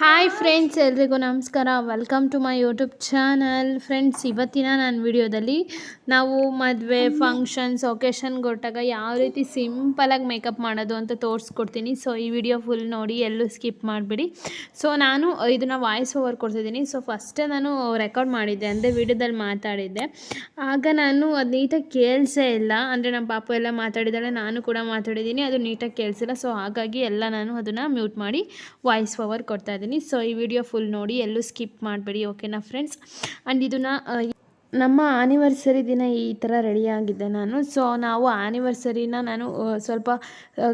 Hi friends ಎಲ್ರಿಗೂ ನಮಸ್ಕಾರ. Welcome to my YouTube channel friends ಇವತ್ತಿನ ನನ್ನ ವಿಡಿಯೋದಲ್ಲಿ ನಾವು ಮದುವೆ ಫಂಕ್ಷನ್ಸ್ ಒಕೇಶನ್ ಕೊಟ್ಟಾಗ ಯಾವ ರೀತಿ ಸಿಂಪಲಾಗಿ ಮೇಕಪ್ ಮಾಡೋದು ಅಂತ ತೋರಿಸ್ಕೊಡ್ತೀನಿ. ಸೊ ಈ ವಿಡಿಯೋ ಫುಲ್ ನೋಡಿ ಎಲ್ಲೂ ಸ್ಕಿಪ್ ಮಾಡಿಬಿಡಿ. ಸೊ ನಾನು ಇದನ್ನು ವಾಯ್ಸ್ ಓವರ್ ಕೊಡ್ತಿದ್ದೀನಿ. ಸೊ ಫಸ್ಟೇ ನಾನು ರೆಕಾರ್ಡ್ ಮಾಡಿದ್ದೆ, ಅಂದರೆ ವಿಡಿಯೋದಲ್ಲಿ ಮಾತಾಡಿದ್ದೆ. ಆಗ ನಾನು ಅದು ನೀಟಾಗಿ ಕೇಳಿಸೇ ಇಲ್ಲ. ಅಂದರೆ ನಮ್ಮ ಪಾಪು ಎಲ್ಲ ಮಾತಾಡಿದ್ದಾಳೆ, ನಾನು ಕೂಡ ಮಾತಾಡಿದ್ದೀನಿ, ಅದು ನೀಟಾಗಿ ಕೇಳಿಸಿಲ್ಲ. ಸೊ ಹಾಗಾಗಿ ಎಲ್ಲ ನಾನು ಅದನ್ನು ಮ್ಯೂಟ್ ಮಾಡಿ ವಾಯ್ಸ್ ಓವರ್ ಕೊಡ್ತಾ ಇದ್ದೀನಿ. ಸೊ ಈ ವಿಡಿಯೋ ಫುಲ್ ನೋಡಿ ಎಲ್ಲೂ ಸ್ಕಿಪ್ ಮಾಡಬೇಡಿ ಓಕೆನಾ ಫ್ರೆಂಡ್ಸ್ ಆ್ಯಂಡ್ ಇದನ್ನು ನಮ್ಮ ಆನಿವರ್ಸರಿ ದಿನ ಈ ಥರ ರೆಡಿಯಾಗಿದ್ದೆ ನಾನು. ಸೊ ನಾವು ಆನಿವರ್ಸರಿನ ನಾನು ಸ್ವಲ್ಪ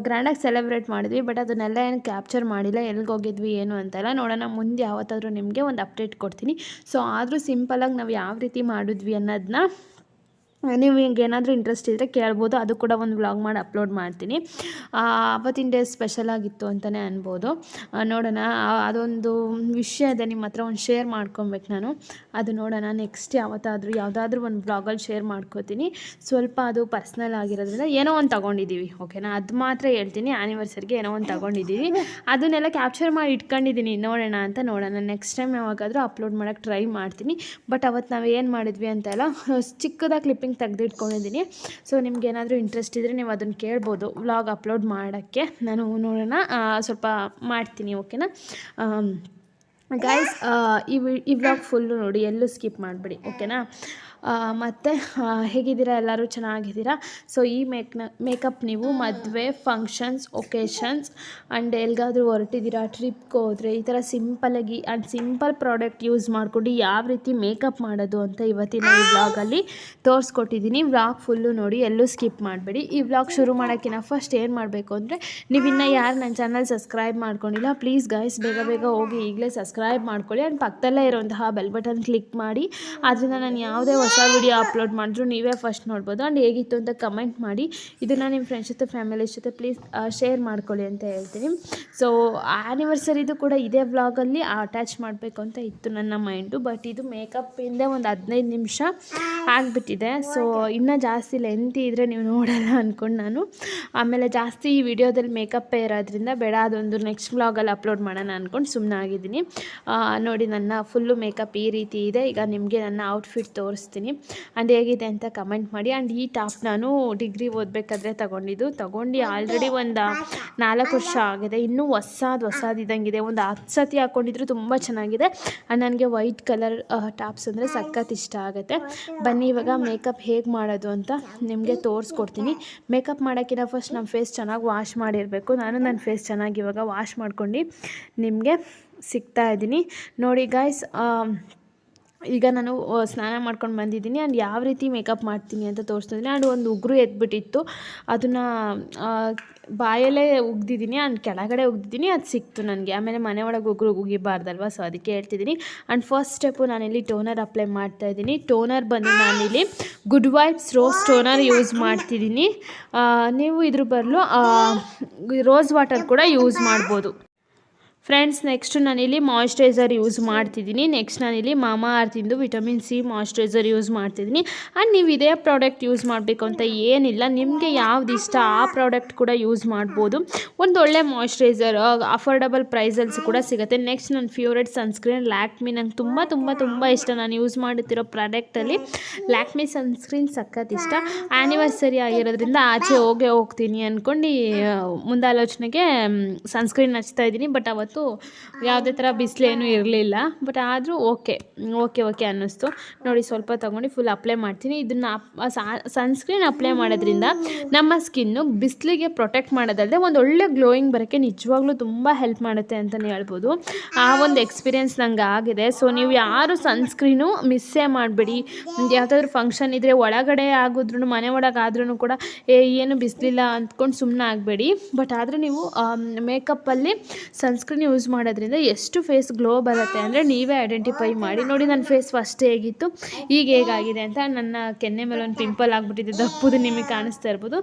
ಗ್ರ್ಯಾಂಡಾಗಿ ಸೆಲೆಬ್ರೇಟ್ ಮಾಡಿದ್ವಿ ಬಟ್ ಅದನ್ನೆಲ್ಲ ಏನು ಕ್ಯಾಪ್ಚರ್ ಮಾಡಿಲ್ಲ ಎಲ್ಲಿಗೆ ಹೋಗಿದ್ವಿ, ಏನು ಅಂತೆಲ್ಲ ನೋಡೋಣ. ಮುಂದೆ ಯಾವತ್ತಾದರೂ ನಿಮಗೆ ಒಂದು ಅಪ್ಡೇಟ್ ಕೊಡ್ತೀನಿ. ಸೊ ಆದರೂ ಸಿಂಪಲಾಗಿ ನಾವು ಯಾವ ರೀತಿ ಮಾಡಿದ್ವಿ ಅನ್ನೋದನ್ನ ನೀವು ಹಿಂಗೆ ಏನಾದರೂ ಇಂಟ್ರೆಸ್ಟ್ ಇದ್ದರೆ ಕೇಳ್ಬೋದು. ಅದು ಕೂಡ ಒಂದು ವ್ಲಾಗ್ ಮಾಡಿ ಅಪ್ಲೋಡ್ ಮಾಡ್ತೀನಿ. ಆವತ್ತಿನ ಡೇ ಸ್ಪೆಷಲ್ ಆಗಿತ್ತು ಅಂತಲೇ ಅನ್ಬೋದು. ನೋಡೋಣ. ಅದೊಂದು ವಿಷಯ ಇದೆ. ನಿಮ್ಮ ಹತ್ರ ಒಂದು ಶೇರ್ ಮಾಡ್ಕೊಬೇಕು ನಾನು. ಅದು ನೋಡೋಣ. ನೆಕ್ಸ್ಟ್ ಯಾವತ್ತಾದರೂ, ಯಾವುದಾದ್ರೂ ಒಂದು ಬ್ಲಾಗಲ್ಲಿ ಶೇರ್ ಮಾಡ್ಕೋತೀನಿ. ಸ್ವಲ್ಪ ಅದು ಪರ್ಸ್ನಲ್ ಆಗಿರೋದ್ರಿಂದ ಏನೋ ಒಂದು ತಗೊಂಡಿದ್ದೀವಿ ಓಕೆನಾ ಅದು ಮಾತ್ರ ಹೇಳ್ತೀನಿ. ಆ್ಯನಿವರ್ಸರಿಗೆ ಏನೋ ಒಂದು ತೊಗೊಂಡಿದ್ದೀವಿ ಅದನ್ನೆಲ್ಲ ಕ್ಯಾಪ್ಚರ್ ಮಾಡಿ ಇಟ್ಕೊಂಡಿದ್ದೀನಿ ನೋಡೋಣ ಅಂತ ನೋಡೋಣ. ನೆಕ್ಸ್ಟ್ ಟೈಮ್ ಯಾವಾಗಾದರೂ ಅಪ್ಲೋಡ್ ಮಾಡೋಕ್ಕೆ ಟ್ರೈ ಮಾಡ್ತೀನಿ. ಬಟ್ ಅವತ್ತು ನಾವು ಏನು ಮಾಡಿದ್ವಿ ಅಂತೆಲ್ಲ ಚಿಕ್ಕದಾಗಿ ಕ್ಲಿಪ್ಪಿಂಗ್ ತೆಗೆದಿಟ್ಕೊಂಡಿದ್ದೀನಿ. ಸೊ ನಿಮ್ಗೆ ಏನಾದರೂ ಇಂಟ್ರೆಸ್ಟ್ ಇದ್ದರೆ ನೀವು ಅದನ್ನು ಕೇಳ್ಬೋದು. ವ್ಲಾಗ್ ಅಪ್ಲೋಡ್ ಮಾಡೋಕ್ಕೆ. ನಾನು ನೋಡೋಣ. ಸ್ವಲ್ಪ ಮಾಡ್ತೀನಿ ಓಕೆನಾ ಗಾಯ್ಸ್ ಈ ವಿ, ಈ ವ್ಲಾಗ್ ಫುಲ್ಲು ನೋಡಿ ಎಲ್ಲೂ ಸ್ಕಿಪ್ ಮಾಡಿಬಿಡಿ ಓಕೆನಾ ಮತ್ತು ಹೇಗಿದ್ದೀರಾ? ಎಲ್ಲರೂ ಚೆನ್ನಾಗಿದ್ದೀರಾ? ಸೊ ಈ ಮೇಕ್ನ ಮೇಕಪ್ ನೀವು ಮದುವೆ ಫಂಕ್ಷನ್ಸ್ ಒಕೇಶನ್ಸ್ ಆ್ಯಂಡ್ ಎಲ್ಲಿಗಾದ್ರೂ ಹೊರಟಿದ್ದೀರಾ? ಟ್ರಿಪ್ಗೆ ಹೋದರೆ ಈ ಥರ ಸಿಂಪಲಾಗಿ ಆ್ಯಂಡ್ ಸಿಂಪಲ್ ಪ್ರಾಡಕ್ಟ್ ಯೂಸ್ ಮಾಡ್ಕೊಂಡು ಯಾವ ರೀತಿ ಮೇಕಪ್ ಮಾಡೋದು ಅಂತ ಇವತ್ತಿನ ಈ ವ್ಲಾಗಲ್ಲಿ ತೋರಿಸ್ಕೊಟ್ಟಿದ್ದೀನಿ. ವ್ಲಾಗ್ ಫುಲ್ಲು ನೋಡಿ, ಎಲ್ಲೂ ಸ್ಕಿಪ್ ಮಾಡಬೇಡಿ. ಈ ವ್ಲಾಗ್ ಶುರು ಮಾಡೋಕ್ಕಿಂತ ಫಸ್ಟ್ ಏನು ಮಾಡಬೇಕು ಅಂದರೆ ನೀವು ಇನ್ನೂ ಯಾರು ನನ್ನ ಚಾನಲ್ ಸಬ್ಸ್ಕ್ರೈಬ್ ಮಾಡ್ಕೊಂಡಿಲ್ಲ ಪ್ಲೀಸ್ ಗೈಸ್ ಬೇಗ ಬೇಗ ಹೋಗಿ ಈಗಲೇ ಸಬ್ಸ್ಕ್ರೈಬ್ ಮಾಡ್ಕೊಳ್ಳಿ. ಆ್ಯಂಡ್ ಪಕ್ಕದಲ್ಲೇ ಇರುವಂತಹ ಬೆಲ್ ಬಟನ್ ಕ್ಲಿಕ್ ಮಾಡಿ. ಅದರಿಂದ ನಾನು ಯಾವುದೇ ವಿಡಿಯೋ ಅಪ್ಲೋಡ್ ಮಾಡಿದ್ರು, ನೀವೇ ಫಸ್ಟ್ ನೋಡ್ಬೋದು. ಆ್ಯಂಡ್ ಹೇಗಿತ್ತು ಅಂತ ಕಮೆಂಟ್ ಮಾಡಿ. ಇದನ್ನು ನಿಮ್ಮ ಫ್ರೆಂಡ್ಸ್ ಜೊತೆ ಫ್ಯಾಮಿಲಿ ಜೊತೆ ಪ್ಲೀಸ್ ಶೇರ್ ಮಾಡ್ಕೊಳ್ಳಿ ಅಂತ ಹೇಳ್ತೀನಿ. ಸೊ ಆ್ಯನಿವರ್ಸರಿದು ಕೂಡ ಇದೇ ವ್ಲಾಗಲ್ಲಿ ಅಟ್ಯಾಚ್ ಮಾಡಬೇಕು ಅಂತ ಇತ್ತು ನನ್ನ ಮೈಂಡು ಬಟ್ ಇದು ಮೇಕಪ್ಪಿಂದ ಒಂದು ಹದಿನೈದು ನಿಮಿಷ ಆಗಿಬಿಟ್ಟಿದೆ. ಸೊ ಇನ್ನೂ ಜಾಸ್ತಿ ಲೆಂತಿ ಇದ್ದರೆ ನೀವು ನೋಡಲ್ಲ ಅಂದ್ಕೊಂಡು ನಾನು. ಆಮೇಲೆ ಜಾಸ್ತಿ ಈ ವಿಡಿಯೋದಲ್ಲಿ ಮೇಕಪ್ಪೇ ಇರೋದ್ರಿಂದ ಬೇಡ, ಅದೊಂದು ನೆಕ್ಸ್ಟ್ ವ್ಲಾಗಲ್ಲಿ ಅಪ್ಲೋಡ್ ಮಾಡೋಣ ಅಂದ್ಕೊಂಡು ಸುಮ್ಮನೆ ಆಗಿದ್ದೀನಿ. ನೋಡಿ ನನ್ನ ಫುಲ್ಲು ಮೇಕಪ್ ಈ ರೀತಿ ಇದೆ. ಈಗ ನಿಮಗೆ ನನ್ನ ಔಟ್ಫಿಟ್ ತೋರಿಸ್ತೀನಿ. ಆ್ಯಂಡ್ ಹೇಗಿದೆ ಅಂತ ಕಮೆಂಟ್ ಮಾಡಿ. ಆ್ಯಂಡ್ ಈ ಟಾಪ್ ನಾನು ಡಿಗ್ರಿ ಓದಬೇಕಾದ್ರೆ ತೊಗೊಂಡಿದ್ದು. ತೊಗೊಂಡು ಆಲ್ರೆಡಿ ಒಂದು ನಾಲ್ಕು ವರ್ಷ ಆಗಿದೆ. ಇನ್ನೂ ಹೊಸದು ಹೊಸದಿದ್ದಂಗಿದೆ ಒಂದು ಹತ್ತು ಸತಿ ಹಾಕ್ಕೊಂಡಿದ್ರು ತುಂಬ ಚೆನ್ನಾಗಿದೆ. ಆ್ಯಂಡ್ ನನಗೆ ವೈಟ್ ಕಲರ್ ಟಾಪ್ಸ್ ಅಂದರೆ ಸಖತ್ ಇಷ್ಟ ಆಗುತ್ತೆ. ಬನ್ನಿ ಇವಾಗ ಮೇಕಪ್ ಹೇಗೆ ಮಾಡೋದು ಅಂತ ನಿಮಗೆ ತೋರಿಸ್ಕೊಡ್ತೀನಿ. ಮೇಕಪ್ ಮಾಡೋಕ್ಕಿಂತ ಫಸ್ಟ್ ನಮ್ಮ ಫೇಸ್ ಚೆನ್ನಾಗಿ ವಾಶ್ ಮಾಡಿರಬೇಕು. ನಾನು ನನ್ನ ಫೇಸ್ ಚೆನ್ನಾಗಿ ಇವಾಗ ವಾಶ್ ಮಾಡ್ಕೊಂಡು ನಿಮಗೆ ಸಿಗ್ತಾ ಇದ್ದೀನಿ. ನೋಡಿ ಗಾಯ್ಸ್ ಈಗ ನಾನು ಸ್ನಾನ ಮಾಡ್ಕೊಂಡು ಬಂದಿದ್ದೀನಿ ಆ್ಯಂಡ್ ಯಾವ ರೀತಿ ಮೇಕಪ್ ಮಾಡ್ತೀನಿ ಅಂತ ತೋರಿಸ್ತಿದ್ದೀನಿ. ಆ್ಯಂಡ್ ಒಂದು ಉಗುರು ಎದ್ಬಿಟ್ಟಿತ್ತು ಅದನ್ನು ಬಾಯಲ್ಲೇ ಉಗ್ದಿದ್ದೀನಿ ಆ್ಯಂಡ್ ಕೆಳಗಡೆ ಉಗ್ದಿದ್ದೀನಿ. ಅದು ಸಿಕ್ತು ನನಗೆ. ಆಮೇಲೆ ಮನೆ ಒಳಗೆ ಉಗುರು ಉಗಿಬಾರ್ದಲ್ವ? ಸೊ ಅದಕ್ಕೆ ಹೇಳ್ತಿದ್ದೀನಿ. ಆ್ಯಂಡ್ ಫಸ್ಟ್ ಸ್ಟೆಪ್ಪು ನಾನಿಲ್ಲಿ ಟೋನರ್ ಅಪ್ಲೈ ಮಾಡ್ತಾ ಇದ್ದೀನಿ. ಟೋನರ್ ಬಂದು ನಾನಿಲ್ಲಿ good vibes rose toner use ಮಾಡ್ತಿದ್ದೀನಿ. ನೀವು ಇದ್ರ ಬದಲು ರೋಸ್ ವಾಟರ್ ಕೂಡ ಯೂಸ್ ಮಾಡ್ಬೋದು. ಫ್ರೆಂಡ್ಸ್ ನೆಕ್ಸ್ಟು ನಾನಿಲ್ಲಿ ಮಾಯಿಶ್ಚರೈಸರ್ ಯೂಸ್ ಮಾಡ್ತಿದ್ದೀನಿ. ನೆಕ್ಸ್ಟ್ ನಾನಿಲ್ಲಿ ಮಾಮಾ ಅರ್ತಿಂದು ವಿಟಮಿನ್ ಸಿ ಮಾಯಿಶ್ಚರೈಸರ್ ಯೂಸ್ ಮಾಡ್ತಿದ್ದೀನಿ. ಆ್ಯಂಡ್ ನೀವು ಇದೇ ಪ್ರಾಡಕ್ಟ್ ಯೂಸ್ ಮಾಡಬೇಕು ಅಂತ ಏನಿಲ್ಲ. ನಿಮಗೆ ಯಾವ್ದು ಇಷ್ಟ ಆ ಪ್ರಾಡಕ್ಟ್ ಕೂಡ ಯೂಸ್ ಮಾಡ್ಬೋದು. ಒಂದು ಒಳ್ಳೆ ಮಾಯ್ಶ್ಚರೈಸರ್ ಅಫೋರ್ಡಬಲ್ ಪ್ರೈಸಲ್ಸ್ ಕೂಡ ಸಿಗುತ್ತೆ. ನೆಕ್ಸ್ಟ್ ನನ್ನ ಫೇವ್ರೆಟ್ ಸನ್ಸ್ಕ್ರೀನ್ ಲ್ಯಾಕ್ಮಿ ನಂಗೆ ತುಂಬ ತುಂಬ ತುಂಬ ಇಷ್ಟ. ನಾನು ಯೂಸ್ ಮಾಡುತ್ತಿರೋ ಪ್ರಾಡಕ್ಟಲ್ಲಿ ಲ್ಯಾಕ್ಮಿ ಸನ್ಸ್ಕ್ರೀನ್ ಸಖತ್ ಇಷ್ಟ. ಆ್ಯನಿವರ್ಸರಿ ಆಗಿರೋದ್ರಿಂದ ಆಚೆ ಹೋಗೇ ಹೋಗ್ತೀನಿ ಅಂದ್ಕೊಂಡು ಮುಂದಾಲೋಚನೆಗೆ ಸನ್ಸ್ಕ್ರೀನ್ ಹಚ್ತಾ ಇದ್ದೀನಿ. ಬಟ್ ಅವತ್ತು ಯಾವುದೇ ಥರ ಬಿಸಿಲೇನೂ ಇರಲಿಲ್ಲ. ಬಟ್ ಆದರೂ ಓಕೆ ಓಕೆ ಓಕೆ ಅನ್ನಿಸ್ತು. ನೋಡಿ ಸ್ವಲ್ಪ ತೊಗೊಂಡು ಫುಲ್ ಅಪ್ಲೈ ಮಾಡ್ತೀನಿ. ಇದನ್ನು ಸನ್ಸ್ಕ್ರೀನ್ ಅಪ್ಲೈ ಮಾಡೋದ್ರಿಂದ ನಮ್ಮ ಸ್ಕಿನ್ನು ಬಿಸಿಲಿಗೆ ಪ್ರೊಟೆಕ್ಟ್ ಮಾಡೋದಲ್ಲದೆ ಒಂದು ಒಳ್ಳೆ ಗ್ಲೋಯಿಂಗ್ ಬರೋಕ್ಕೆ ನಿಜವಾಗ್ಲೂ ತುಂಬ ಹೆಲ್ಪ್ ಮಾಡುತ್ತೆ ಅಂತಲೇ ಹೇಳ್ಬೋದು. ಆ ಒಂದು ಎಕ್ಸ್ಪೀರಿಯೆನ್ಸ್ ನಂಗೆ ಆಗಿದೆ. ಸೊ ನೀವು ಯಾರು ಸನ್ಸ್ಕ್ರೀನು ಮಿಸ್ಸೇ ಮಾಡಬೇಡಿ. ಯಾವುದಾದ್ರೂ ಫಂಕ್ಷನ್ ಇದ್ದರೆ ಒಳಗಡೆ ಆಗಿದ್ರು ಮನೆ ಒಳಗೆ ಆದ್ರೂ ಕೂಡ, ಏ, ಏನು ಬಿಸಿಲಿಲ್ಲ ಅಂದ್ಕೊಂಡು ಸುಮ್ಮನೆ ಆಗಬೇಡಿ. ಬಟ್ ಆದರೆ ನೀವು ಮೇಕಪ್ಪಲ್ಲಿ ಸನ್ಸ್ಕ್ರೀನ್ ಯೂಸ್ ಮಾಡೋದ್ರಿಂದ ಎಷ್ಟು ಫೇಸ್ ಗ್ಲೋ ಬರುತ್ತೆ ಅಂದರೆ ನೀವೇ ಐಡೆಂಟಿಫೈ ಮಾಡಿ. ನೋಡಿ ನನ್ನ ಫೇಸ್ ಫಸ್ಟ್ ಹೇಗಿತ್ತು. ಈಗ ಹೇಗಾಗಿದೆ ಅಂತ ನನ್ನ ಕೆನ್ನೆ ಮೇಲೆ ಒಂದು ಪಿಂಪಲ್ ಆಗಿಬಿಟ್ಟಿದೆ. ದಪ್ಪುದು ನಿಮಗೆ ಕಾಣಿಸ್ತಾ ಇರ್ಬೋದು.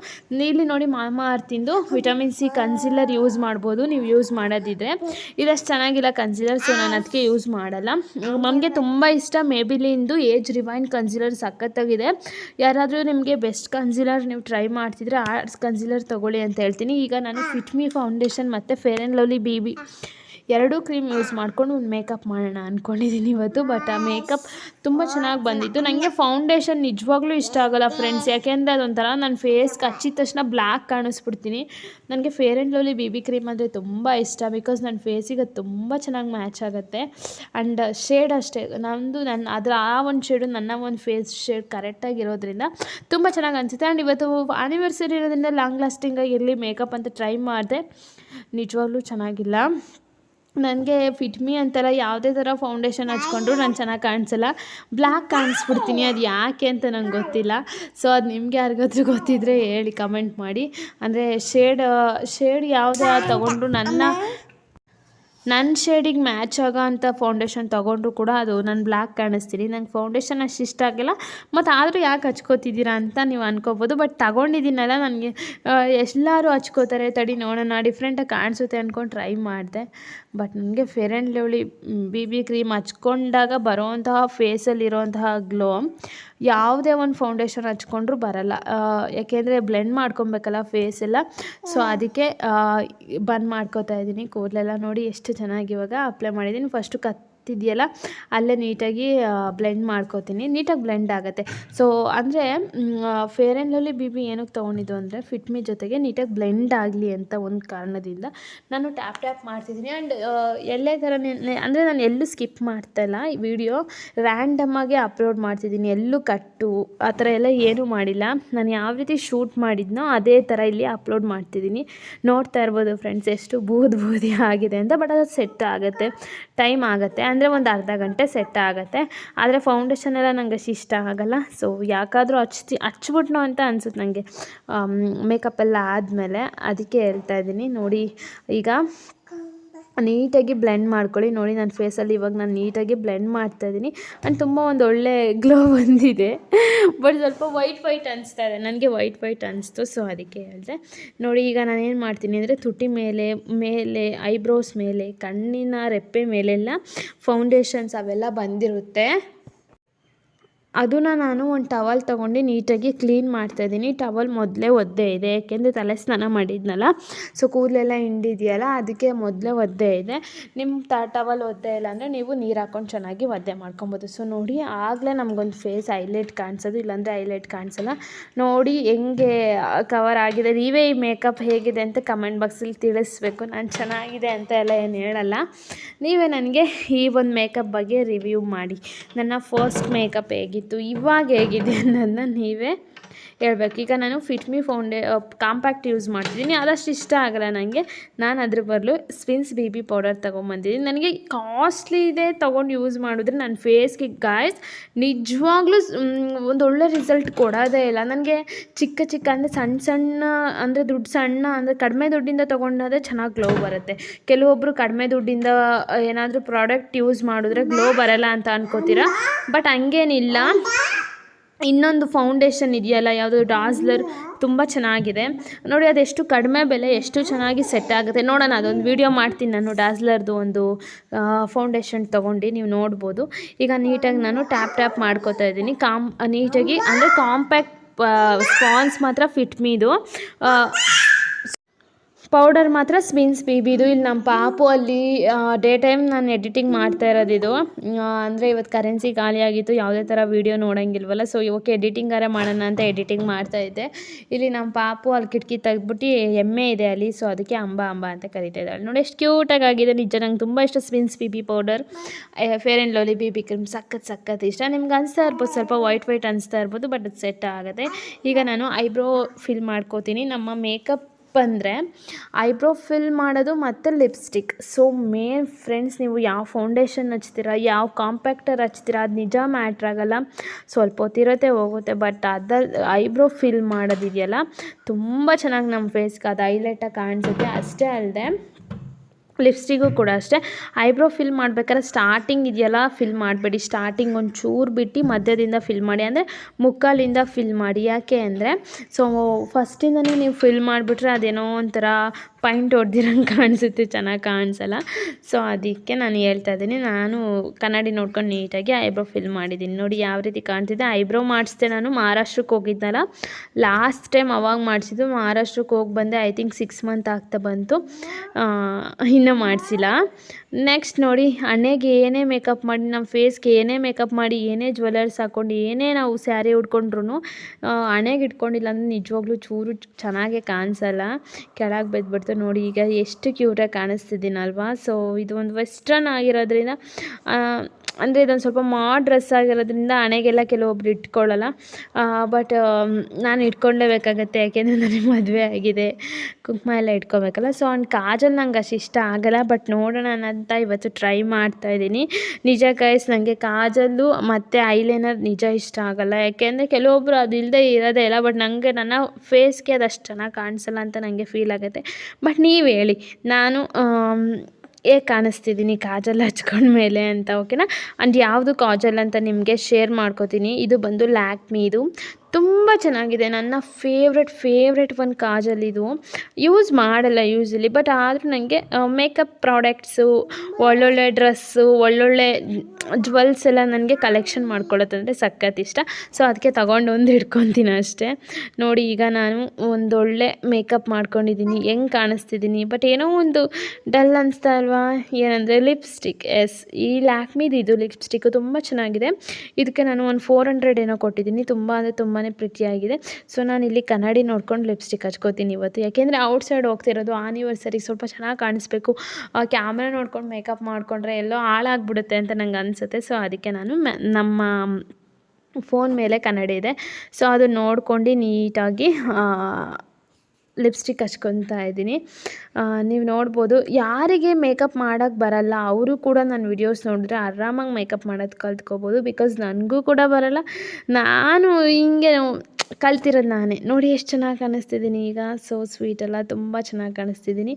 ಇಲ್ಲಿ ನೋಡಿ ಮಾಮಾ ಅರ್ತಿಂದು ವಿಟಮಿನ್ ಸಿ ಕನ್ಸಿಲರ್ ಯೂಸ್ ಮಾಡ್ಬೋದು. ನೀವು ಯೂಸ್ ಮಾಡೋದಿದ್ರೆ. ಇದಷ್ಟು ಚೆನ್ನಾಗಿಲ್ಲ ಕನ್ಸಿಲರ್ ಸೊ ನಾನು ಅದಕ್ಕೆ ಯೂಸ್ ಮಾಡಲ್ಲ. ನಮಗೆ ತುಂಬ ಇಷ್ಟ. ಮೇಬಿಲಿಂದು ಏಜ್ ರಿವೈನ್ ಕನ್ಸಿಲರ್ ಸಖತ್ತಾಗಿದೆ. ಯಾರಾದರೂ ನಿಮಗೆ ಬೆಸ್ಟ್ ಕನ್ಸಿಲರ್ ನೀವು ಟ್ರೈ ಮಾಡ್ತಿದ್ರೆ ಆರ್ಟ್ಸ್ ಕನ್ಸಿಲರ್ ತೊಗೊಳ್ಳಿ ಅಂತ ಹೇಳ್ತೀನಿ. ಈಗ ನಾನು ಫಿಟ್ಮಿ ಫೌಂಡೇಶನ್ ಮತ್ತು fair and lovely B B ಎರಡೂ ಕ್ರೀಮ್ ಯೂಸ್ ಮಾಡ್ಕೊಂಡು ಒಂದು ಮೇಕಪ್ ಮಾಡೋಣ ಅಂದ್ಕೊಂಡಿದ್ದೀನಿ ಇವತ್ತು ಬಟ್ ಆ ಮೇಕಪ್ ತುಂಬ ಚೆನ್ನಾಗಿ ಬಂದಿತ್ತು. ನನಗೆ ಫೌಂಡೇಶನ್ ನಿಜವಾಗ್ಲೂ ಇಷ್ಟ ಆಗೋಲ್ಲ ಫ್ರೆಂಡ್ಸ್ ಯಾಕೆಂದರೆ ಅದೊಂಥರ ನನ್ನ ಫೇಸ್ಗೆ ಹಚ್ಚಿದ ತಕ್ಷಣ ಬ್ಲ್ಯಾಕ್ ಕಾಣಿಸ್ಬಿಡ್ತೀನಿ. ನನಗೆ fair and lovely B B cream ಅಂದರೆ ತುಂಬ ಇಷ್ಟ ಬಿಕಾಸ್ ನನ್ನ ಫೇಸಿಗೆ ಅದು ತುಂಬ ಚೆನ್ನಾಗಿ ಮ್ಯಾಚ್ ಆಗುತ್ತೆ. ಆ್ಯಂಡ್ ಶೇಡ್ ಅಷ್ಟೇ, ನಂದು ನನ್ನ ಅದರ ಆ ಒಂದು ಶೇಡು ನನ್ನ ಒಂದು ಫೇಸ್ ಶೇಡ್ ಕರೆಕ್ಟಾಗಿರೋದ್ರಿಂದ ತುಂಬ ಚೆನ್ನಾಗಿ ಅನಿಸುತ್ತೆ. ಆ್ಯಂಡ್ ಇವತ್ತು ಆ್ಯನಿವರ್ಸರಿ ಇರೋದ್ರಿಂದ ಲಾಂಗ್ ಲಾಸ್ಟಿಂಗಾಗಿ ಇರಲಿ ಮೇಕಪ್ ಅಂತ ಟ್ರೈ ಮಾಡಿದೆ, ನಿಜವಾಗ್ಲೂ ಚೆನ್ನಾಗಿಲ್ಲ. ನನಗೆ ಫಿಟ್ಮಿ ಅಂತೆಲ್ಲ ಯಾವುದೇ ಥರ ಫೌಂಡೇಶನ್ ಹಚ್ಕೊಂಡ್ರು ನಾನು ಚೆನ್ನಾಗಿ ಕಾಣಿಸಲ್ಲ. ಬ್ಲ್ಯಾಕ್ ಕಾಣಿಸ್ಬಿಡ್ತೀನಿ, ಅದು ಯಾಕೆ ಅಂತ ನಂಗೆ ಗೊತ್ತಿಲ್ಲ. ಸೊ ಅದು ನಿಮ್ಗೆ ಯಾರಿಗಾದ್ರೂ ಗೊತ್ತಿದ್ದರೆ ಹೇಳಿ ಕಮೆಂಟ್ ಮಾಡಿ. ಅಂದರೆ ಶೇಡ್ ಶೇಡ್ ಯಾವುದೇ ತೊಗೊಂಡ್ರು ನನ್ನ ನನ್ನ ಶೇಡಿಗೆ ಮ್ಯಾಚ್ ಆಗೋ ಅಂಥ ಫೌಂಡೇಶನ್ ತೊಗೊಂಡ್ರು ಕೂಡ ಅದು ನಾನು ಬ್ಲ್ಯಾಕ್ ಕಾಣಿಸ್ತೀನಿ. ನಂಗೆ ಫೌಂಡೇಶನ್ ಅಷ್ಟು ಇಷ್ಟ ಆಗಿಲ್ಲ. ಮತ್ತು ಆದರೂ ಯಾಕೆ ಹಚ್ಕೋತಿದ್ದೀರಾ ಅಂತ ನೀವು ಅನ್ಕೋಬೋದು. ಬಟ್ ತಗೊಂಡಿದ್ದೀನಲ್ಲ ನನಗೆ ಎಲ್ಲರೂ ಹಚ್ಕೋತಾರೆ. ತಡಿ ನೋಡೋಣ ಡಿಫ್ರೆಂಟಾಗಿ ಕಾಣಿಸುತ್ತೆ ಅಂದ್ಕೊಂಡು ಟ್ರೈ ಮಾಡಿದೆ. ಬಟ್ ನನಗೆ fair and lovely B B cream ಹಚ್ಕೊಂಡಾಗ ಬರೋವಂತಹ ಫೇಸಲ್ಲಿರೋಂತಹ ಗ್ಲೋ ಯಾವುದೇ ಒಂದು ಫೌಂಡೇಶನ್ ಹಚ್ಕೊಂಡ್ರೂ ಬರಲ್ಲ. ಯಾಕೆಂದರೆ ಬ್ಲೆಂಡ್ ಮಾಡ್ಕೊಬೇಕಲ್ಲ ಫೇಸ್ ಎಲ್ಲ. ಸೊ ಅದಕ್ಕೆ ಬಂದ್ ಮಾಡ್ಕೋತಾ ಇದ್ದೀನಿ. ಕೂದಲೆಲ್ಲ ನೋಡಿ ಎಷ್ಟು ಚೆನ್ನಾಗಿ ಇವಾಗ ಅಪ್ಲೈ ಮಾಡಿದ್ದೀನಿ. ಫಸ್ಟು ಕತ್ತಿದೆಯಲ್ಲ ಅಲ್ಲೇ ನೀಟಾಗಿ ಬ್ಲೆಂಡ್ ಮಾಡ್ಕೋತೀನಿ. ನೀಟಾಗಿ ಬ್ಲೆಂಡ್ ಆಗುತ್ತೆ. ಸೊ ಅಂದರೆ fair and lovely B B ಏನಕ್ಕೆ ತೊಗೊಂಡಿದ್ದು ಅಂದರೆ ಫಿಟ್ಮಿ ಜೊತೆಗೆ ನೀಟಾಗಿ ಬ್ಲೆಂಡ್ ಆಗಲಿ ಅಂತ ಒಂದು ಕಾರಣದಿಂದ ನಾನು ಟ್ಯಾಪ್ ಟ್ಯಾಪ್ ಮಾಡ್ತಿದ್ದೀನಿ. ಆ್ಯಂಡ್ ಎಲ್ಲೇ ಥರ ಅಂದರೆ ನಾನು ಎಲ್ಲೂ ಸ್ಕಿಪ್ ಮಾಡ್ತಾಯಿಲ್ಲ ಈ ವಿಡಿಯೋ ರ್ಯಾಂಡಮ್ಮಾಗಿ ಅಪ್ಲೋಡ್ ಮಾಡ್ತಿದ್ದೀನಿ. ಎಲ್ಲೂ ಕಟ್ಟು, ಆ ಥರ ಎಲ್ಲ ಏನೂ ಮಾಡಿಲ್ಲ. ನಾನು ಯಾವ ರೀತಿ ಶೂಟ್ ಮಾಡಿದ್ನೋ ಅದೇ ಥರ ಇಲ್ಲಿ ಅಪ್ಲೋಡ್ ಮಾಡ್ತಿದ್ದೀನಿ. ನೋಡ್ತಾ ಇರ್ಬೋದು ಫ್ರೆಂಡ್ಸ್ ಎಷ್ಟು ಬೂದ್ ಬೂದಿ ಆಗಿದೆ ಅಂತ ಬಟ್ ಅದು ಸೆಟ್ ಆಗುತ್ತೆ. ಟೈಮ್ ಆಗುತ್ತೆ. ಅಂದರೆ ಒಂದು ಅರ್ಧ ಗಂಟೆ ಸೆಟ್ ಆಗುತ್ತೆ. ಆದರೆ ಫೌಂಡೇಶನ್ ಎಲ್ಲ ನಂಗೆ ಅಷ್ಟು ಇಷ್ಟ ಆಗೋಲ್ಲ. ಸೊ ಯಾಕಾದರೂ ಹಚ್ತಿ ಹಚ್ಬಿಟ್ನೋ ಅಂತ ಅನ್ಸುತ್ತೆ ನನಗೆ ಮೇಕಪ್ ಎಲ್ಲ ಆದಮೇಲೆ ಅದಕ್ಕೆ ಹೇಳ್ತಾ ಇದ್ದೀನಿ. ನೋಡಿ, ಈಗ ನೀಟಾಗಿ ಬ್ಲೆಂಡ್ ಮಾಡ್ಕೊಳ್ಳಿ. ನೋಡಿ ನನ್ನ ಫೇಸಲ್ಲಿ ಇವಾಗ ನಾನು ನೀಟಾಗಿ ಬ್ಲೆಂಡ್ ಮಾಡ್ತಾಯಿದ್ದೀನಿ ಆ್ಯಂಡ್ ತುಂಬ ಒಂದು ಒಳ್ಳೆ ಗ್ಲೋ ಬಂದಿದೆ. ಬಟ್ ಸ್ವಲ್ಪ ವೈಟ್ ವೈಟ್ ಅನಿಸ್ತಾ ಇದೆ. ನನಗೆ ವೈಟ್ ವೈಟ್ ಅನಿಸ್ತು. ಸೊ ಅದಕ್ಕೆ ಹೇಳಿದೆ. ನೋಡಿ, ಈಗ ನಾನು ಏನು ಮಾಡ್ತೀನಿ ಅಂದರೆ ತುಟಿ ಮೇಲೆ ಮೇಲೆ ಐಬ್ರೋಸ್ ಮೇಲೆ, ಕಣ್ಣಿನ ರೆಪ್ಪೆ ಮೇಲೆಲ್ಲ ಫೌಂಡೇಶನ್ಸ್ ಅವೆಲ್ಲ ಬಂದಿರುತ್ತೆ. ಅದನ್ನು ನಾನು ಒಂದು ಟವಲ್ ತೊಗೊಂಡು ನೀಟಾಗಿ ಕ್ಲೀನ್ ಮಾಡ್ತಾ ಇದ್ದೀನಿ. ಟವಲ್ ಮೊದಲೇ ಒದ್ದೆ ಇದೆ, ಯಾಕೆಂದರೆ ತಲೆ ಸ್ನಾನ ಮಾಡಿದ್ನಲ್ಲ. ಸೊ ಕೂದಲೆಲ್ಲ ಹಿಂಡಿದೆಯಲ್ಲ, ಅದಕ್ಕೆ ಮೊದಲೇ ಒದ್ದೆ ಇದೆ. ನಿಮ್ಮ ತ ಟವಲ್ ಒದ್ದೆ ಇಲ್ಲ ಅಂದರೆ ನೀವು ನೀರು ಹಾಕ್ಕೊಂಡು ಚೆನ್ನಾಗಿ ಒದ್ದೆ ಮಾಡ್ಕೊಬೋದು. ಸೊ ನೋಡಿ, ಆಗಲೇ ನಮಗೊಂದು ಫೇಸ್ ಹೈಲೈಟ್ ಕಾಣಿಸೋದು, ಇಲ್ಲಾಂದರೆ ಹೈಲೈಟ್ ಕಾಣಿಸಲ್ಲ. ನೋಡಿ ಹೆಂಗೆ ಕವರ್ ಆಗಿದೆ. ನೀವೇ ಈ ಮೇಕಪ್ ಹೇಗಿದೆ ಅಂತ ಕಮೆಂಟ್ ಬಾಕ್ಸಲ್ಲಿ ತಿಳಿಸ್ಬೇಕು. ನಾನು ಚೆನ್ನಾಗಿದೆ ಅಂತ ಎಲ್ಲ ಏನು ಹೇಳಲ್ಲ. ನೀವೇ ನನಗೆ ಈ ಒಂದು ಮೇಕಪ್ ಬಗ್ಗೆ ರಿವ್ಯೂ ಮಾಡಿ. ನನ್ನ ಫಸ್ಟ್ ಮೇಕಪ್ ಹೇಗಿತ್ತು ಇವಾಗ ಹೇಗಿದೆ ಅನ್ನೋದನ್ನ ನೀವೇ ಹೇಳ್ಬೇಕು. ಈಗ ನಾನು ಫಿಟ್ಮಿ ಫೌಂಡೇ ಕಾಂಪ್ಯಾಕ್ಟ್ ಯೂಸ್ ಮಾಡ್ತಿದ್ದೀನಿ. ಆದಷ್ಟು ಇಷ್ಟ ಆಗಲ್ಲ ನನಗೆ ನಾನು ಅದ್ರ ಬದಲು ಸ್ವಿನ್ಸ್ ಬೇಬಿ ಪೌಡರ್ ತೊಗೊಂಬಂದಿದ್ದೀನಿ. ನನಗೆ ಕಾಸ್ಟ್ಲಿ ಇದೆ ತೊಗೊಂಡು ಯೂಸ್ ಮಾಡಿದ್ರೆ ನನ್ನ ಫೇಸ್ಗೆ ಗಾಯ್ಸ್ ನಿಜವಾಗ್ಲೂ ಒಂದು ಒಳ್ಳೆ ರಿಸಲ್ಟ್ ಕೊಡೋದೇ ಇಲ್ಲ. ನನಗೆ ಚಿಕ್ಕ ಚಿಕ್ಕ ಅಂದರೆ ಸಣ್ಣ ಸಣ್ಣ, ಅಂದರೆ ದುಡ್ಡು ಸಣ್ಣ, ಅಂದರೆ ಕಡಿಮೆ ದುಡ್ಡಿಂದ ತೊಗೊಂಡಾದ್ರೆ ಚೆನ್ನಾಗಿ ಗ್ಲೋ ಬರುತ್ತೆ. ಕೆಲವೊಬ್ಬರು ಕಡಿಮೆ ದುಡ್ಡಿಂದ ಏನಾದರೂ ಪ್ರಾಡಕ್ಟ್ ಯೂಸ್ ಮಾಡಿದ್ರೆ ಗ್ಲೋ ಬರಲ್ಲ ಅಂತ ಅನ್ಕೋತೀರ? ಬಟ್ ಹಂಗೇನಿಲ್ಲ. ಇನ್ನೊಂದು ಫೌಂಡೇಶನ್ ಇದೆಯಲ್ಲ, ಯಾವುದು ಡಾಸ್ಲರ್ ತುಂಬ ಚೆನ್ನಾಗಿದೆ. ನೋಡಿ, ಅದೆಷ್ಟು ಕಡಿಮೆ ಬೆಲೆ, ಎಷ್ಟು ಚೆನ್ನಾಗಿ ಸೆಟ್ ಆಗುತ್ತೆ. ನೋಡೋಣ, ಅದೊಂದು ವೀಡಿಯೋ ಮಾಡ್ತೀನಿ ನಾನು ಡಾಸ್ಲರ್ದು ಒಂದು ಫೌಂಡೇಶನ್ ತೊಗೊಂಡು ನೀವು ನೋಡ್ಬೋದು. ಈಗ ನೀಟಾಗಿ ನಾನು ಟ್ಯಾಪ್ ಟ್ಯಾಪ್ ಮಾಡ್ಕೋತಾ ಇದ್ದೀನಿ. ಕಾಮ್, ನೀಟಾಗಿ, ಅಂದರೆ ಕಾಂಪ್ಯಾಕ್ಟ್ ಸ್ಪಾನ್ಸ್ ಮಾತ್ರ ಫಿಟ್ ಮೀದು ಪೌಡರ್ ಮಾತ್ರ ಸ್ವಿನ್ಸ್ ಬಿಬಿದು ಇಲ್ಲಿ ನಮ್ಮ ಪಾಪು ಅಲ್ಲಿ ಡೇ ಟೈಮ್ ನಾನು ಎಡಿಟಿಂಗ್ ಮಾಡ್ತಾ ಇರೋದು ಇದು ಅಂದರೆ ಇವತ್ತು ಕರೆನ್ಸಿ ಖಾಲಿ ಆಗಿತ್ತು, ಯಾವುದೇ ಥರ ವೀಡಿಯೋ ನೋಡೋಂಗಿಲ್ವಲ್ಲ. ಸೊ ಇವಕ್ಕೆ ಎಡಿಟಿಂಗಾರ ಮಾಡೋಣ ಅಂತ ಎಡಿಟಿಂಗ್ ಮಾಡ್ತಾ ಇದ್ದೆ. ಇಲ್ಲಿ ನಮ್ಮ ಪಾಪು ಅಲ್ಲಿ ಕಿಟಕಿ ತೆಗ್ದುಬಿಟ್ಟು ಎಮ್ಮೆ ಇದೆ ಅಲ್ಲಿ. ಸೊ ಅದಕ್ಕೆ ಅಂಬ ಅಂಬ ಅಂತ ಕರಿತಾ ಇದ್ದಾಳೆ. ನೋಡಿ, ಎಷ್ಟು ಕ್ಯೂಟಾಗಿ ಆಗಿದೆ. ನಿಜ, ನಂಗೆ ತುಂಬ ಇಷ್ಟ ಸ್ವಿನ್ಸ್ BB powder fair and lovely BB cream ಸಖತ್ ಸಖತ್ ಇಷ್ಟ. ನಿಮ್ಗೆ ಅನಿಸ್ತಾ ಇರ್ಬೋದು, ಸ್ವಲ್ಪ ವೈಟ್ ವೈಟ್ ಅನಿಸ್ತಾ ಇರ್ಬೋದು ಬಟ್ ಅದು ಸೆಟ್ ಆಗುತ್ತೆ ಈಗ ನಾನು ಐಬ್ರೋ ಫಿಲ್ ಮಾಡ್ಕೋತೀನಿ. ನಮ್ಮ ಮೇಕಪ್ ಬಂದರೆ ಐಬ್ರೋ ಫಿಲ್ ಮಾಡೋದು ಮತ್ತು ಲಿಪ್ಸ್ಟಿಕ್. ಸೊ ಮೇನ್ ಫ್ರೆಂಡ್ಸ್ ನೀವು ಯಾವ ಫೌಂಡೇಶನ್ ಹಚ್ತೀರಾ, ಯಾವ ಕಾಂಪ್ಯಾಕ್ಟರ್ ಹಚ್ತೀರಾ, ಅದು ನಿಜ ಮ್ಯಾಟ್ರ್ ಆಗಲ್ಲ. ಸ್ವಲ್ಪ ಹೊತ್ತಿರುತ್ತೆ ಹೋಗುತ್ತೆ ಬಟ್ ಅದಲ್ಲಿ ಐಬ್ರೋ ಫಿಲ್ ಮಾಡೋದಿದೆಯಲ್ಲ, ತುಂಬ ಚೆನ್ನಾಗಿ ನಮ್ಮ ಫೇಸ್ಗೆ ಅದು ಹೈಲೈಟಾಗಿ ಕಾಣಿಸುತ್ತೆ. ಅಷ್ಟೇ ಅಲ್ಲದೆ ಲಿಪ್ಸ್ಟಿಗೂ ಕೂಡ ಅಷ್ಟೇ. ಐಬ್ರೋ ಫಿಲ್ ಮಾಡ್ಬೇಕಾದ್ರೆ ಸ್ಟಾರ್ಟಿಂಗ್ ಇದೆಯಲ್ಲ ಫಿಲ್ ಮಾಡಬೇಡಿ. ಸ್ಟಾರ್ಟಿಂಗ್ ಒಂದು ಚೂರು ಬಿಟ್ಟು ಮಧ್ಯದಿಂದ ಫಿಲ್ ಮಾಡಿ. ಅಂದರೆ ಮುಕ್ಕಾಲಿಂದ ಫಿಲ್ ಮಾಡಿ. ಯಾಕೆ ಅಂದರೆ ಸೊ ಫಸ್ಟಿಂದನೇ ನೀವು ಫಿಲ್ ಮಾಡಿಬಿಟ್ರೆ ಅದೇನೋ ಒಂಥರ ಪಾಯಿಂಟ್ ಹೊಡೆದಿರಂಗೆ ಕಾಣಿಸುತ್ತೆ, ಚೆನ್ನಾಗಿ ಕಾಣಿಸಲ್ಲ. ಸೊ ಅದಕ್ಕೆ ನಾನು ಹೇಳ್ತಾ ಇದ್ದೀನಿ. ನಾನು ಕನ್ನಡಿ ನೋಡ್ಕೊಂಡು ನೀಟಾಗಿ ಐಬ್ರೋ ಫಿಲ್ ಮಾಡಿದ್ದೀನಿ. ನೋಡಿ ಯಾವ ರೀತಿ ಕಾಣ್ತಿದೆ. ಐಬ್ರೋ ಮಾಡಿಸ್ದೆ ನಾನು. ಮಹಾರಾಷ್ಟ್ರಕ್ಕೆ ಹೋಗಿದ್ದಲ್ಲ. ಲಾಸ್ಟ್ ಟೈಮ್ ಅವಾಗ ಮಾಡಿಸಿದ್ದು ಮಹಾರಾಷ್ಟ್ರಕ್ಕೆ ಹೋಗಿ ಬಂದೆ. ಐ ಥಿಂಕ್ ಸಿಕ್ಸ್ ಮಂತ್ ಆಗ್ತಾ ಬಂತು. ಇನ್ನು ಇನ್ನೂ ಮಾಡಿಸಿಲ್ಲ. ನೆಕ್ಸ್ಟ್ ನೋಡಿ, ಹಣೆಗೆ ಏನೇ ಮೇಕಪ್ ಮಾಡಿ ನಮ್ಮ ಫೇಸ್ಗೆ ಏನೇ ಮೇಕಪ್ ಮಾಡಿ, ಏನೇ ಜ್ಯುವೆಲರ್ಸ್ ಹಾಕ್ಕೊಂಡು ಏನೇ ನಾವು ಸ್ಯಾರಿ ಉಟ್ಕೊಂಡ್ರು ಹಣೆಗೆ ಇಟ್ಕೊಂಡಿಲ್ಲ ಅಂದರೆ ನಿಜವಾಗ್ಲೂ ಚೂರು ಚೆನ್ನಾಗೇ ಕಾಣಿಸಲ್ಲ. ಕೆಳಗೆ ಬಿದ್ದುಬಿಡ್ತು ನೋಡಿ, ಈಗ ಎಷ್ಟು ಕ್ಯೂರಾಗಿ ಕಾಣಿಸ್ತಿದ್ದೀನಲ್ವಾ? ಸೊ ಇದು ಒಂದು ವೆಸ್ಟರ್ನ್ ಆಗಿರೋದ್ರಿಂದ ಅಂದರೆ ಇದೊಂದು ಸ್ವಲ್ಪ ಮಾ ಡ್ರೆಸ್ ಆಗಿರೋದ್ರಿಂದ ಹಣೆಗೆಲ್ಲ ಕೆಲವೊಬ್ರು ಇಟ್ಕೊಳ್ಳಲ್ಲ. ಬಟ್ ನಾನು ಇಟ್ಕೊಳ್ಳೇಬೇಕಾಗತ್ತೆ ಯಾಕೆಂದರೆ ನನಗೆ ಮದುವೆ ಆಗಿದೆ. ಕುಂಕುಮ ಎಲ್ಲ ಇಟ್ಕೋಬೇಕಲ್ಲ. ಸೊ ಅವ್ನು ಕಾಜಲ್ ನಂಗೆ ಅಷ್ಟು ಇಷ್ಟ ಆಗಲ್ಲ ಬಟ್ ನೋಡೋಣ ಅಂತ ಇವತ್ತು ಟ್ರೈ ಮಾಡ್ತಾಯಿದ್ದೀನಿ ನಿಜ ಕೈಸ್ ನನಗೆ ಕಾಜಲ್ಲು ಮತ್ತು ಐಲೈನರ್ ನಿಜ ಇಷ್ಟ ಆಗಲ್ಲ. ಯಾಕೆಂದರೆ ಕೆಲವೊಬ್ರು ಅದಿಲ್ಲದೆ ಇರೋದೇ ಇಲ್ಲ ಬಟ್ ನನಗೆ ನನ್ನ ಫೇಸ್ಗೆ ಅದಷ್ಟು ಚೆನ್ನಾಗಿ ಕಾಣಿಸಲ್ಲ ಅಂತ ನನಗೆ ಫೀಲ್ ಆಗುತ್ತೆ. ಬಟ್ ನೀವು ಹೇಳಿ, ನಾನು ಹೇಗೆ ಕಾಣಿಸ್ತಿದ್ದೀನಿ ಕಾಜಲ್ ಹಚ್ಕೊಂಡ್ಮೇಲೆ ಅಂತ ಓಕೆನಾ ಆ್ಯಂಡ್ ಯಾವುದು ಕಾಜಲ್ ಅಂತ ನಿಮಗೆ ಶೇರ್ ಮಾಡ್ಕೋತೀನಿ. ಇದು ಬಂದು ಲ್ಯಾಕ್ಮಿದು ತುಂಬ ಚೆನ್ನಾಗಿದೆ. ನನ್ನ ಫೇವ್ರೆಟ್ ಫೇವ್ರೆಟ್ ಒಂದು ಕಾಜಲ್ ಇದು. ಯೂಸ್ ಮಾಡಲ್ಲ ಯೂಸಲಿ ಬಟ್ ಆದರೂ ನನಗೆ ಮೇಕಪ್ ಪ್ರಾಡಕ್ಟ್ಸು ಒಳ್ಳೊಳ್ಳೆ ಡ್ರೆಸ್ಸು ಒಳ್ಳೊಳ್ಳೆ ಜ್ಯುವೆಲ್ಸ್ ಎಲ್ಲ ನನಗೆ ಕಲೆಕ್ಷನ್ ಮಾಡ್ಕೊಳ್ಳೋದಂದರೆ ಸಖತ್ ಇಷ್ಟ. ಸೊ ಅದಕ್ಕೆ ತಗೊಂಡು ಒಂದು ಹಿಡ್ಕೊತೀನಿ ಅಷ್ಟೇ. ನೋಡಿ, ಈಗ ನಾನು ಒಂದೊಳ್ಳೆ ಮೇಕಪ್ ಮಾಡ್ಕೊಂಡಿದ್ದೀನಿ. ಹೆಂಗೆ ಕಾಣಿಸ್ತಿದ್ದೀನಿ? ಬಟ್ ಏನೋ ಒಂದು ಡಲ್ ಅನಿಸ್ತಾ ಅಲ್ವಾ ಏನಂದರೆ ಲಿಪ್ಸ್ಟಿಕ್ ಎಸ್ ಈ ಲ್ಯಾಕ್ಮಿದು ಇದು ಲಿಪ್ಸ್ಟಿಕ್ಕು ತುಂಬ ಚೆನ್ನಾಗಿದೆ. ಇದಕ್ಕೆ ನಾನು ಒಂದು ಫೋರ್ ಹಂಡ್ರೆಡ್ ಏನೋ ಕೊಟ್ಟಿದ್ದೀನಿ. ತುಂಬ ಅಂದರೆ ತುಂಬಾ ಪ್ರೀತಿಯಾಗಿದೆ. ಸೊ ನಾನು ಇಲ್ಲಿ ಕನ್ನಡಿ ನೋಡ್ಕೊಂಡು ಲಿಪ್ಸ್ಟಿಕ್ ಹಚ್ಕೋತೀನಿ ಇವತ್ತು. ಯಾಕೆಂದರೆ ಔಟ್ಸೈಡ್ ಹೋಗ್ತಿರೋದು ಆನಿವರ್ಸರಿ ಸ್ವಲ್ಪ ಚೆನ್ನಾಗಿ ಕಾಣಿಸ್ಬೇಕು. ಕ್ಯಾಮ್ರಾ ನೋಡ್ಕೊಂಡು ಮೇಕಪ್ ಮಾಡಿಕೊಂಡ್ರೆ ಎಲ್ಲೋ ಹಾಳಾಗ್ಬಿಡುತ್ತೆ ಅಂತ ನಂಗೆ ಅನಿಸುತ್ತೆ. ಸೊ ಅದಕ್ಕೆ ನಾನು ನಮ್ಮ ಫೋನ್ ಮೇಲೆ ಕನ್ನಡಿ ಇದೆ. ಸೊ ಅದು ನೋಡ್ಕೊಂಡು ನೀಟಾಗಿ ಲಿಪ್ಸ್ಟಿಕ್ ಹಚ್ಕೊತಾ ಇದ್ದೀನಿ. ನೀವು ನೋಡ್ಬೋದು, ಯಾರಿಗೆ ಮೇಕಪ್ ಮಾಡೋಕ್ಕೆ ಬರಲ್ಲ, ಅವರು ಕೂಡ ನನ್ನ ವಿಡಿಯೋಸ್ ನೋಡಿದ್ರೆ ಆರಾಮಾಗಿ ಮೇಕಪ್ ಮಾಡೋದು ಕಲ್ತ್ಕೋಬೋದು ಬಿಕಾಸ್ ನನಗೂ ಕೂಡ ಬರಲ್ಲ. ನಾನು ಹಿಂಗೆ ಕಲ್ತಿರೋದು ನಾನೇ. ನೋಡಿ ಎಷ್ಟು ಚೆನ್ನಾಗಿ ಕಾಣಿಸ್ತಿದ್ದೀನಿ ಈಗ. ಸೊ ಸ್ವೀಟ್ ಎಲ್ಲ ತುಂಬ ಚೆನ್ನಾಗಿ ಕಾಣಿಸ್ತಿದ್ದೀನಿ.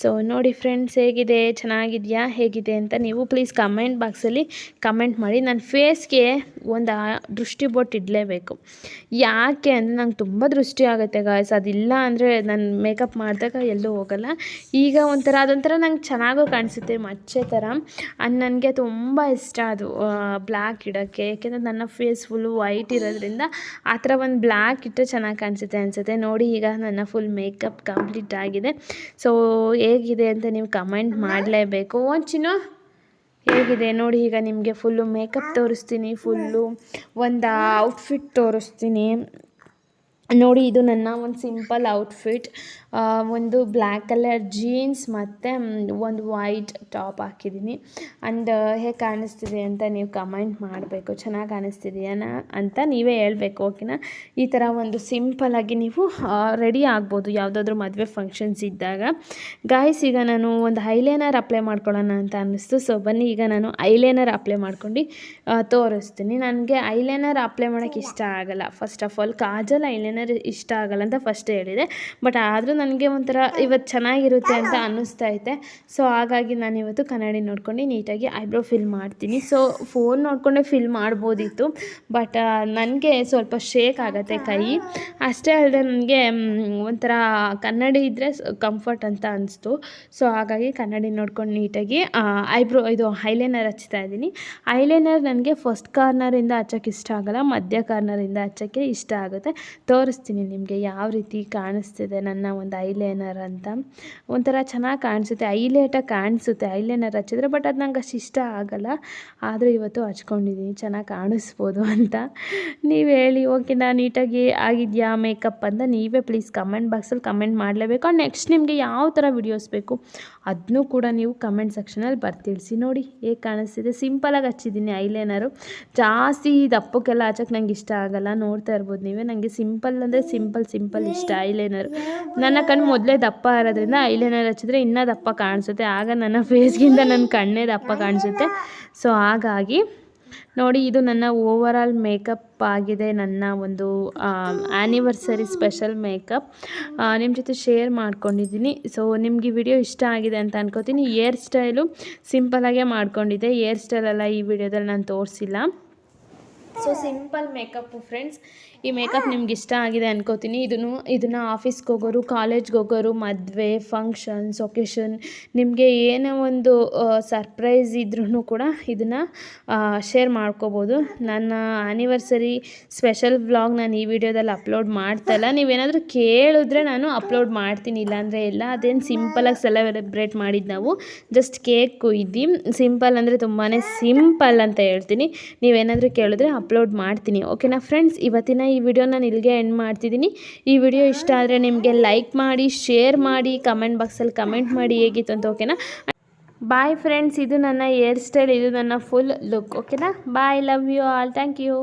ಸೊ ನೋಡಿ ಫ್ರೆಂಡ್ಸ್ ಹೇಗಿದೆ? ಚೆನ್ನಾಗಿದೆಯಾ? ಹೇಗಿದೆ ಅಂತ ನೀವು ಪ್ಲೀಸ್ ಕಮೆಂಟ್ ಬಾಕ್ಸಲ್ಲಿ ಕಮೆಂಟ್ ಮಾಡಿ. ನನ್ನ ಫೇಸ್ಗೆ ಒಂದು ದೃಷ್ಟಿ ಬೊಟ್ಟು ಇಡಲೇಬೇಕು. ಯಾಕೆ ಅಂದರೆ ನಂಗೆ ತುಂಬ ದೃಷ್ಟಿ ಆಗುತ್ತೆ ಗಾಯ್ಸ್ ಅದಿಲ್ಲ ಅಂದರೆ ನಾನು ಮೇಕಪ್ ಮಾಡಿದಾಗ ಎಲ್ಲೂ ಹೋಗಲ್ಲ. ಈಗ ಒಂಥರ ಅದೊಂಥರ ನಂಗೆ ಚೆನ್ನಾಗೂ ಕಾಣಿಸುತ್ತೆ, ಮಚ್ಚೆ ಥರ ಅದು ನನಗೆ ತುಂಬ ಇಷ್ಟ ಅದು ಬ್ಲ್ಯಾಕ್ ಇಡೋಕ್ಕೆ. ಯಾಕೆಂದರೆ ನನ್ನ ಫೇಸ್ ಫುಲ್ಲು ವೈಟ್ ಇರೋದ್ರಿಂದ ಆ ಥರ ಒಂದು ಬ್ಲ್ಯಾಕ್ ಇಟ್ಟರೆ ಚೆನ್ನಾಗಿ ಕಾಣಿಸುತ್ತೆ ಅನಿಸುತ್ತೆ. ನೋಡಿ ಈಗ ನನ್ನ ಫುಲ್ ಮೇಕಪ್ ಕಂಪ್ಲೀಟ್ ಆಗಿದೆ. ಸೊ ಹೇಗಿದೆ ಅಂತ ನೀವು ಕಮೆಂಟ್ ಮಾಡಲೇಬೇಕು. ಚಿನ್ನು, ಹೇಗಿದೆ? ನೋಡಿ ಈಗ ನಿಮಗೆ ಫುಲ್ಲು ಮೇಕಪ್ ತೋರಿಸ್ತೀನಿ ಫುಲ್ಲು ಒಂದು ಔಟ್ಫಿಟ್ ತೋರಿಸ್ತೀನಿ. ನೋಡಿ ಇದು ನನ್ನ ಒಂದು ಸಿಂಪಲ್ ಔಟ್ಫಿಟ್ ಒಂದು ಬ್ಲ್ಯಾಕ್ ಕಲರ್ ಜೀನ್ಸ್ ಮತ್ತು ಒಂದು ವೈಟ್ ಟಾಪ್ ಹಾಕಿದ್ದೀನಿ. ಅಂಡ್ ಹೇಗೆ ಕಾಣಿಸ್ತಿದೆ ಅಂತ ನೀವು ಕಮೆಂಟ್ ಮಾಡಬೇಕು. ಚೆನ್ನಾಗಿ ಕಾಣಿಸ್ತಿದೆಯಾ ಅಂತ ನೀವೇ ಹೇಳಬೇಕು, ಓಕೆನಾ? ಈ ಥರ ಒಂದು ಸಿಂಪಲಾಗಿ ನೀವು ರೆಡಿ ಆಗ್ಬೋದು. ಯಾವುದಾದ್ರೂ ಮದುವೆ ಫಂಕ್ಷನ್ಸ್ ಇದ್ದಾಗ. ಗಾಯ್ಸ್, ಈಗ ನಾನು ಒಂದು ಐಲೈನರ್ ಅಪ್ಲೈ ಮಾಡ್ಕೊಳ್ಳೋಣ ಅಂತ ಅನ್ನಿಸ್ತು. ಸೊ, ಬನ್ನಿ, ಈಗ ನಾನು ಐಲೈನರ್ ಅಪ್ಲೈ ಮಾಡ್ಕೊಂಡು ತೋರಿಸ್ತೀನಿ. ನನಗೆ ಐಲೈನರ್ ಅಪ್ಲೈ ಮಾಡೋಕ್ಕೆ ಇಷ್ಟ ಆಗಲ್ಲ. First of all kajal eyeliner ಇಷ್ಟ ಆಗಲ್ಲ ಅಂತ ಫಸ್ಟ್ ಹೇಳಿದೆ. ಬಟ್ ಆದರೂ ನನಗೆ ಒಂಥರ ಇವತ್ತು ಚೆನ್ನಾಗಿರುತ್ತೆ ಅಂತ ಅನ್ನಿಸ್ತಾ ಐತೆ. ಸೊ ಹಾಗಾಗಿ ನಾನು ಇವತ್ತು ಕನ್ನಡಿ ನೋಡ್ಕೊಂಡು ನೀಟಾಗಿ ಐಬ್ರೋ ಫಿಲ್ ಮಾಡ್ತೀನಿ. ಸೊ ಫೋನ್ ನೋಡಿಕೊಂಡೆ ಫಿಲ್ ಮಾಡ್ಬೋದಿತ್ತು. ಬಟ್ ನನಗೆ ಸ್ವಲ್ಪ ಶೇಕ್ ಆಗುತ್ತೆ ಕೈ. ಅಷ್ಟೇ ಅಲ್ಲದೆ ನನಗೆ ಒಂಥರ ಕನ್ನಡಿ ಇದ್ದರೆ ಕಂಫರ್ಟ್ ಅಂತ ಅನಿಸ್ತು. ಸೊ ಹಾಗಾಗಿ ಕನ್ನಡಿ ನೋಡ್ಕೊಂಡು ನೀಟಾಗಿ ಐಬ್ರೋ ಇದು ಹೈಲೈನರ್ ಹಚ್ತಾ ಇದ್ದೀನಿ. ಐಲೈನರ್ ನನಗೆ ಫಸ್ಟ್ ಕಾರ್ನರಿಂದ ಹಚ್ಚೋಕ್ಕೆ ಇಷ್ಟ ಆಗಲ್ಲ ಮಧ್ಯ ಕಾರ್ನರಿಂದ ಹಚ್ಚೋಕ್ಕೆ ಇಷ್ಟ ಆಗುತ್ತೆ. ತೋರಿಸ್ತೀನಿ ನಿಮಗೆ ಯಾವ ರೀತಿ ಕಾಣಿಸ್ತಿದೆ ನನ್ನ ಒಂದು ಐಲೈನರ್ ಅಂತ. ಒಂಥರ ಚೆನ್ನಾಗಿ ಕಾಣಿಸುತ್ತೆ. ಐಲೇಟಾಗಿ ಕಾಣಿಸುತ್ತೆ. ಐಲೈನರ್ ಹಚ್ಚಿದ್ರೆ ಬಟ್ ಅದು ನಂಗೆ ಅಷ್ಟು ಇಷ್ಟ ಆಗಲ್ಲ. ಆದರೂ ಇವತ್ತು ಹಚ್ಕೊಂಡಿದ್ದೀನಿ ಚೆನ್ನಾಗಿ ಕಾಣಿಸ್ಬೋದು ಅಂತ. ನೀವು ಹೇಳಿ. ಓಕೆ, ನಾನು ನೀಟಾಗಿ ಆಗಿದೆಯಾ ಮೇಕಪ್ ಅಂತ ನೀವೇ ಪ್ಲೀಸ್ ಕಮೆಂಟ್ ಬಾಕ್ಸಲ್ಲಿ ಕಮೆಂಟ್ ಮಾಡಲೇಬೇಕು. ನೆಕ್ಸ್ಟ್ ನಿಮಗೆ ಯಾವ ಥರ ವಿಡಿಯೋಸ್ ಬೇಕು ಅದನ್ನೂ ಕೂಡ ನೀವು ಕಮೆಂಟ್ ಸೆಕ್ಷನಲ್ಲಿ ಬರ್ತಿಳಿಸಿ. ನೋಡಿ, ಹೇಗೆ ಕಾಣಿಸ್ತಿದೆ. ಸಿಂಪಲಾಗಿ ಹಚ್ಚಿದ್ದೀನಿ ಐಲೈನರು. ಜಾಸ್ತಿ ದಪ್ಪಕ್ಕೆಲ್ಲ ಹಚ್ಚೋಕ್ಕೆ ನಂಗೆ ಇಷ್ಟ ಆಗಲ್ಲ. ನೋಡ್ತಾ ಇರ್ಬೋದು ನೀವೇ. ನನಗೆ ಸಿಂಪಲ್ ಅಂದರೆ ಸಿಂಪಲ್ ಸಿಂಪಲ್ ಇಷ್ಟ. ಐಲೈನರ್. ನನ್ನ ಕಣ್ಣು ಮೊದಲೇ ದಪ್ಪ ಇರೋದ್ರಿಂದ ಐಲೈನರ್ ಹಚ್ಚಿದ್ರೆ ಇನ್ನೂ ದಪ್ಪ ಕಾಣಿಸುತ್ತೆ. ಆಗ ನನ್ನ ಫೇಸ್ಗಿಂತ ನನ್ನ ಕಣ್ಣೇ ದಪ್ಪ ಕಾಣಿಸುತ್ತೆ. ಸೊ ಹಾಗಾಗಿ ನೋಡಿ, ಇದು ನನ್ನ ಓವರ್ ಮೇಕಪ್ ಆಗಿದೆ. ನನ್ನ ಒಂದು ಆ್ಯನಿವರ್ಸರಿ ಸ್ಪೆಷಲ್ ಮೇಕಪ್ ನಿಮ್ಮ ಜೊತೆ ಶೇರ್ ಮಾಡ್ಕೊಂಡಿದ್ದೀನಿ. ಸೊ ನಿಮಗೆ ವಿಡಿಯೋ ಇಷ್ಟ ಆಗಿದೆ ಅಂತ ಅನ್ಕೋತೀನಿ. ಏರ್ ಸ್ಟೈಲು ಸಿಂಪಲಾಗೇ ಮಾಡ್ಕೊಂಡಿದ್ದೆ. ಏರ್ ಸ್ಟೈಲೆಲ್ಲ ಈ ವಿಡಿಯೋದಲ್ಲಿ ನಾನು ತೋರಿಸಿಲ್ಲ. ಸೊ ಸಿಂಪಲ್ ಮೇಕಪ್ಪು ಫ್ರೆಂಡ್ಸ್ ಈ ಮೇಕಪ್ ನಿಮ್ಗೆ ಇಷ್ಟ ಆಗಿದೆ ಅನ್ಕೋತೀನಿ. ಇದನ್ನು ಇದನ್ನು ಆಫೀಸ್ಗೆ ಹೋಗೋರು ಕಾಲೇಜ್ಗೆ ಹೋಗೋರು ಮದುವೆ ಫಂಕ್ಷನ್ಸ್ ಒಕೇಶನ್ ನಿಮಗೆ ಏನೇ ಒಂದು ಸರ್ಪ್ರೈಸ್ ಇದ್ರೂ ಕೂಡ ಇದನ್ನು ಶೇರ್ ಮಾಡ್ಕೋಬೋದು. ನನ್ನ ಆ್ಯನಿವರ್ಸರಿ ಸ್ಪೆಷಲ್ ವ್ಲಾಗ್ ನಾನು ಈ ವಿಡಿಯೋದಲ್ಲಿ ಅಪ್ಲೋಡ್ ಮಾಡ್ತಲ್ಲ. ನೀವೇನಾದರೂ ಕೇಳಿದ್ರೆ ನಾನು ಅಪ್ಲೋಡ್ ಮಾಡ್ತೀನಿ. ಇಲ್ಲಾಂದರೆ ಇಲ್ಲ. ಅದೇನು ಸಿಂಪಲಾಗಿ ಸೆಲೆಬ್ರೇಟ್ ಮಾಡಿದ್ದು ನಾವು. ಜಸ್ಟ್ ಕೇಕ್ ಕುಯ್ದು. ಸಿಂಪಲ್ ಅಂದರೆ ತುಂಬಾ ಸಿಂಪಲ್ ಅಂತ ಹೇಳ್ತೀನಿ. ನೀವೇನಾದರೂ ಕೇಳಿದ್ರೆ ಅಪ್ಲೋಡ್ ಮಾಡ್ತೀನಿ. ಓಕೆನಾ ಫ್ರೆಂಡ್ಸ್ ಇವತ್ತಿನ ಈ ವಿಡಿಯೋ ನಾನು ಇಲ್ಲಿಗೆ ಎಂಡ್ ಮಾಡ್ತಿದ್ದೀನಿ ಈ ವಿಡಿಯೋ ಇಷ್ಟ ಆದರೆ ನಿಮಗೆ ಲೈಕ್ ಮಾಡಿ ಶೇರ್ ಮಾಡಿ ಕಮೆಂಟ್ ಬಾಕ್ಸಲ್ಲಿ ಕಮೆಂಟ್ ಮಾಡಿ ಹೇಗಿತ್ತು ಅಂತ ಓಕೆನಾ ಬಾಯ್ ಫ್ರೆಂಡ್ಸ್ ಇದು ನನ್ನ ಹೇರ್ ಸ್ಟೈಲ್ ಇದು ನನ್ನ ಫುಲ್ ಲುಕ್ ಓಕೆನಾ bye love you all thank you